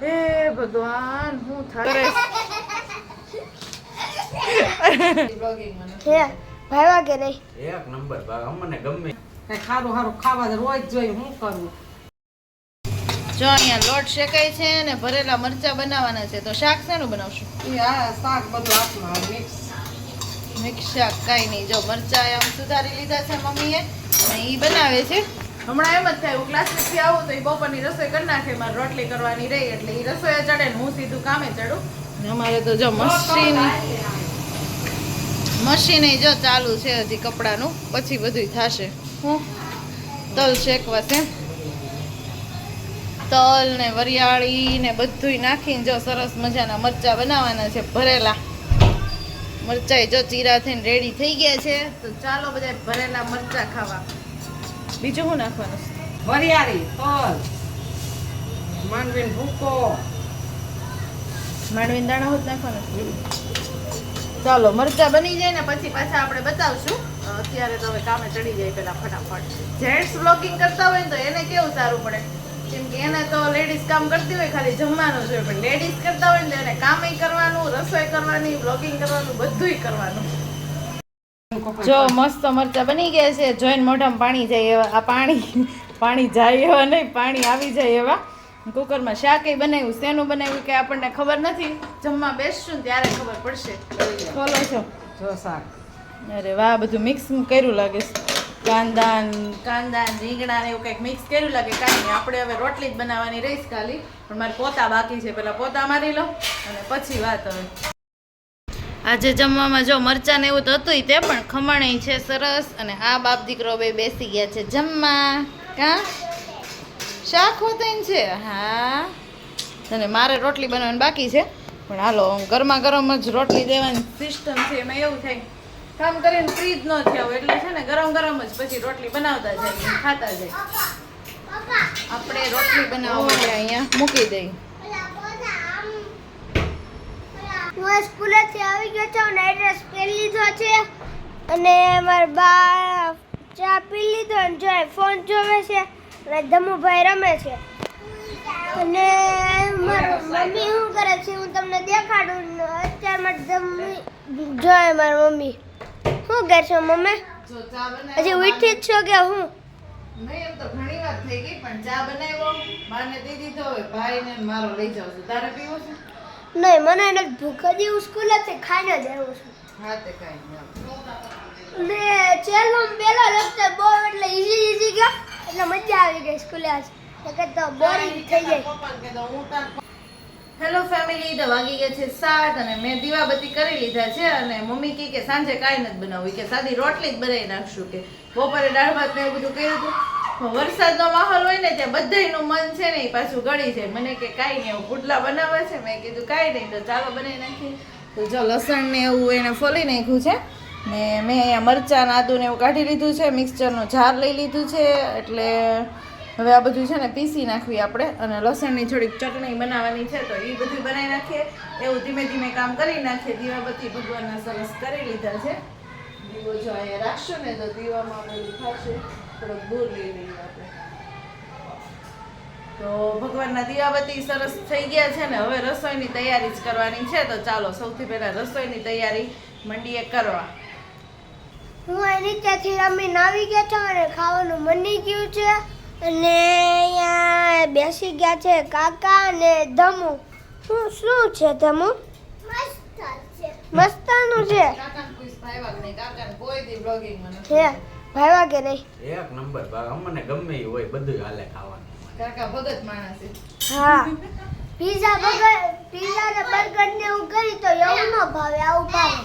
હે ભગવાન હું થાય હે ભાઈવા કે નહીં. એક નંબર ભાગ અમને ગમે. કઈ ખારું ખારું ખાવા રોજ જોઈ હું કરું? જો અહીંયા લોટ શેકાય છે ને ભરેલા મરચા બનાવવાના છે તો શાક શેનું બનાવશું? એ આ શાક બધું આપનું મિક્સ. મિક્સ શાક કાંઈ નહીં. જો મરચા આમ સુધારી લીધા છે મમ્મીએ અને એ બનાવે છે. હમણાં એમ જ થાય હું ક્લાસેસથી આવું તો એ બપોરની રસોઈ કરી નાખે મારે રોટલી કરવાની રહી એટલે એ રસોઈ ચડે ને હું સીધું કામે ચડું. અમારે તો જો મશીન મશીન જો ચાલુ છે હજી કપડાનું પછી બધું થશે. હું તલ શેકવા છે તલ ને વરિયાળી ને બધુંય નાખીને જો સરસ મજાના મરચા બનાવવાના છે ભરેલા. મરચાઈ જો ચીરા થઈને રેડી થઈ ગયા છે તો ચાલો બધા ભરેલા મરચા ખાવા. બીજું શું નાખવાનું? વરિયાળી તલ માંડવીન ભૂકો. માંડવીન દાણા હોત નાખવાનું? ચાલો મરચા બની જાય ને પછી પાછા આપણે બતાવશું. અત્યારે તો હવે કામે ચડી જાય પેલા ફટાફટ. જેન્ટ્સ બ્લોગિંગ કરતા હોય ને તો એને કેવું સારું પડે કેમ કે એને તો લેડીઝ કામ કરતી હોય ખાલી જમવાનું જ હોય. પણ લેડીઝ કરતા હોય ને તો એને કામે કરવાનું રસોઈ કરવાની બ્લોગિંગ કરવાનું બધુંય કરવાનું. જો મસ્ત મરચા બની ગયા છે. જોઈને મોઢામાં પાણી જાય એવા આ પાણી પાણી જાય એવા નહીં પાણી આવી જાય એવા. કુકરમાં એ બનાવ્યું શેનું બનાવ્યું કે આપણને ખબર નથી. જમવા બેસશું ને ત્યારે ખબર પડશે. ખોલો છો. જો શાક. અરે વાહ બધું મિક્સ કર્યું લાગે છે. કાંદા કાંદા રીંગણા ને એવું કંઈક મિક્સ કર્યું લાગે. કાંઈ નહીં આપણે હવે રોટલી જ બનાવવાની રહીશ ખાલી. પણ મારે પોતા બાકી છે. પેલા પોતા મારી લો અને પછી વાત હવે. આજે જમવામાં જો મરચાં ને એવું તો હતું તે પણ ખમણ છે સરસ. અને આ બાપ દીકરો બે બેસી ગયા છે જમવા. કા? શાક હોતું છે? હા. અને મારે રોટલી બનાવવાની બાકી છે. પણ હાલો ગરમા ગરમ જ રોટલી દેવાની સિસ્ટમ છે. એમાં એવું થાય, કામ કરીને ફ્રી જ ન થયા એટલે છે ને, ગરમ ગરમ જ પછી રોટલી બનાવતા જાય ખાતા જાય. આપણે રોટલી બનાવવા અહીંયા મૂકી દઈ હું સ્કૂલેથી આવી ગયો છું અને એડ્રેસ પહેરી લીધો છે. અને મારા બા ચા પી લીધો અને જો ફોન જોવે છે અને ધમુભાઈ રમે છે. અને મારી મમ્મી શું કરે છે હું તમને દેખાડું અત્યારે અત્યારમાં ધમ જોય મારી મમ્મી. શું કરે છે મમ્મી? હજી ઉઠી જ છો કે હું? નહીં એમ તો ઘણી વાત થઈ ગઈ પણ ચા બનાવ્યો. બાને દઈ દીધો હવે ભાઈને ને મારો લઈ જાઉં છું. તારે પીવો છે? નહીં મને એને ભૂખ હજી સ્કૂલે તે ખાઈને જ આવ્યો છું. હા તે ને ચેલો પેલો રસ્તે બહુ એટલે ઈઝી ઈઝી ગયો. એટલે મજા આવી ગઈ સ્કૂલે આજ. નકર તો બોરિંગ થઈ જાય. હેલો ફેમિલી તો વાગી ગયા છે સાત અને મેં દીવાબત્તી કરી લીધા છે અને મમ્મી કહે કે સાંજે કાંઈ નથી બનાવવું. કે સાદી રોટલી જ બનાવી નાખશું. કે બપોરે દાળ ભાત ને એવું બધું કર્યું હતું વરસાદનો માહોલ હોય ને ત્યાં બધાયનું મન છે ને એ પાછું ગળી જાય. મને કે કાંઈ નહીં, એવું પુડલા બનાવે છે. મેં કીધું કાંઈ નહીં, તો ચાલો બનાવી નાખીએ. તો જો લસણ ને એવું એને ફોલી નાખ્યું છે. ને મેં અહીંયા મરચાં ને ને એવું કાઢી લીધું છે. મિક્સચરનું જાર લઈ લીધું છે. એટલે હવે આ બધું છે ને પીસી નાખવી આપણે. અને લસણની થોડીક ચટણી બનાવવાની છે, તો એ બધું બનાવી નાખીએ. એવું ધીમે ધીમે કામ કરી નાખીએ. દીવાબત્તી ભગવાનના સરસ કરી લીધા છે. દીવો જો અહીંયા રાખશું ને, તો દીવામાં બધું થશે થોડોક દૂર લઈ લઈએ આપણે. તો ભગવાનના દીવાબત્તી સરસ થઈ ગયા છે ને હવે રસોઈની તૈયારી જ કરવાની છે. તો ચાલો સૌથી પહેલા રસોઈની તૈયારી મંડીએ કરવા. હું આ રીતેથી રમીને આવી ગયા છું અને ખાવાનું મની ગયું છે. અને અહીંયા બેસી ગયા છે કાકા અને ધમુ. શું શું છે ધમુ? મસ્તાનું છે. કોઈ હે ભાઈવા કે નહીં? એક નંબર ભાગ અમને ગમે એ હોય બધું હાલે ખાવાનું. કાકા ભગત માણસ. છે હા. પીઝા બર્ગર પીઝા ને બર્ગર ને એવું કરી તો એવું ન ભાવે આવું ભાવે.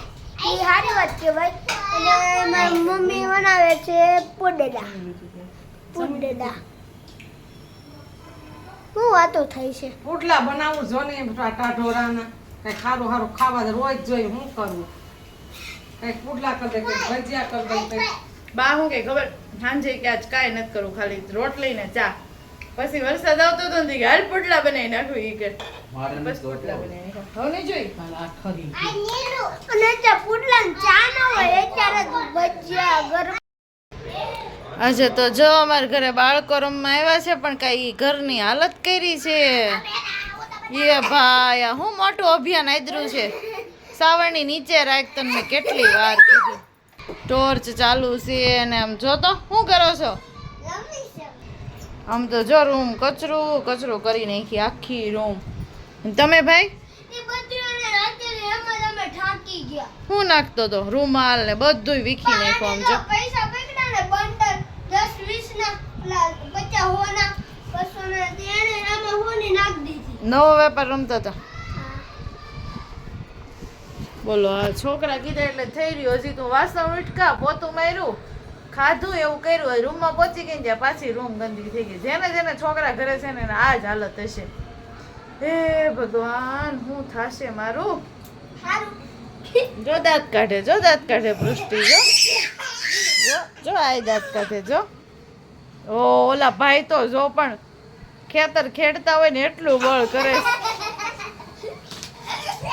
એ સારી વાત કહેવાય. અને મારી મમ્મી બનાવે છે પુડેડા પુડેડા શું વાતો થઈ છે? પુડલા બનાવું જો ને ટાટા ઢોરાના. કઈ ખારું ખારું ખાવા દે રોજ જોઈએ હું કરું? કઈ પુડલા કરી દે કઈ ભજીયા કરી દે કંઈક બા હું કે ખબર? સાંજે કે આજ કાંઈ નથી કરું ખાલી રોટ લઈને ચા. પછી વરસાદ આવતો હતો ને કે હાલ પુડલા બનાવી નાખું ઈ કે. બસ પુડલા બનાવી હવે નહીં જોઈ? અને ત્યાં પુડલા ચા ન હોય અત્યારે ભજીયા ગરમ આજે તો જો અમારા ઘરે બાળકો રમવા આવ્યા છે પણ કઈ ઘરની હાલત કરી છે. એ ભાઈ હું મોટું અભિયાન આદર્યું છે. સાવરણી નીચે રાખ તને કેટલી વાર ટોર્ચ ચાલુ છે અને આમ જો તો શું કરો છો? આમ તો જો રૂમ કચરું કચરો કરી નાખી આખી રૂમ. તમે ભાઈ? શું નાખતો તો રૂમાલ ને બધું વીખી નાખો આમ જો. પૈસા પકડા ને બંડલ દસ વીસ ના પેલા પચાસ હોના બસો ના તેને આમાં હોની નાખ દીધી. નવો વેપાર રમતા હતા. બોલો, આ છોકરા કીધા એટલે થઈ રહ્યું. હજી તું વાસણ ઉટકા, પોતું માર્યું. ખાધું એવું કર્યું રૂમમાં પહોંચી ગઈ જાય પાછી રૂમ ગંદી થઈ ગઈ. જેને જેને છોકરા ઘરે છે ને આ જ હાલત હશે. હે ભગવાન, હું થાશે મારું? જો દાંત કાઢે, જો દાંત કાઢે પૃષ્ટિ, જો. જો જો આ દાંત કાઢે, જો. ઓ ઓલા ભાઈ તો જો પણ ખેતર ખેડતા હોય ને એટલું બળ કરે